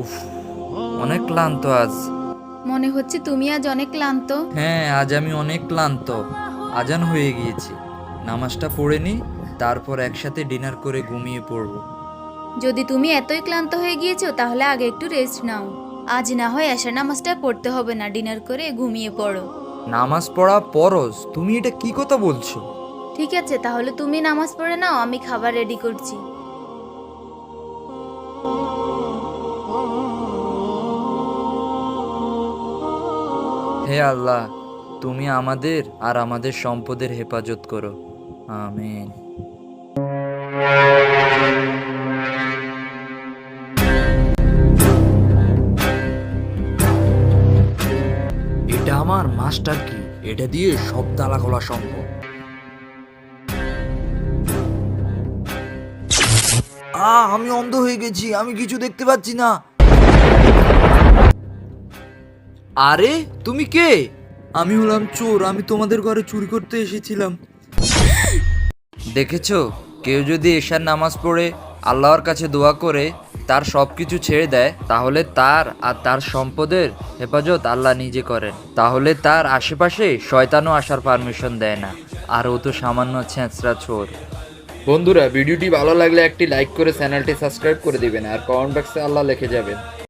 উফ অনেক ক্লান্ত আজ। মনে হচ্ছে তুমি আজ অনেক ক্লান্ত। হ্যাঁ আজ আমি অনেক ক্লান্ত। আজান হয়ে গিয়েছি। নামাজটা পড়ে নি তারপর একসাথে ডিনার করে ঘুমিয়ে পড়ব। যদি তুমি এতই ক্লান্ত হয়ে গিয়েছো তাহলে আগে একটু রেস্ট নাও। আজ না হয় আশা নামাজটা পড়তে হবে না ডিনার করে ঘুমিয়ে পড়ো। নামাজ পড়া পরজ তুমি এটা কি কথা বলছো? ঠিক আছে তাহলে তুমি নামাজ পড়ে নাও আমি খাবার রেডি করছি। হে আল্লাহ, তুমি আমাদের আর আমাদের সম্পদের হেফাজত করো। আমিন। এটা আমার মাস্টার কি? এটা দিয়ে সব তালা খোলা সম্ভব। আ আমি অন্ধ হয়ে গেছি, আমি কিছু দেখতে পাচ্ছি না। আরে, তুমি কে? আমি হলাম চোর, আমি তোমাদের ঘরে চুরি করতে এসেছিলাম। দেখেছ? কেউ যদি এশার নামাজ পড়ে, আল্লাহর কাছে দোয়া করে, তার সব কিছু ছেড়ে দেয়, তাহলে তার আর তার সম্পদের হেফাজত আল্লাহ নিজে করেন। তাহলে তার আশেপাশে শয়তানও আসার পারমিশন দেয় না। আর ও তো সামান্য ছেঁচড়া চোর। বন্ধুরা, ভিডিওটি ভালো লাগলে একটি লাইক করে চ্যানেলটি সাবস্ক্রাইব করে দিবেন, আর কমেন্ট বক্সে আল্লাহ লিখে যাবেন।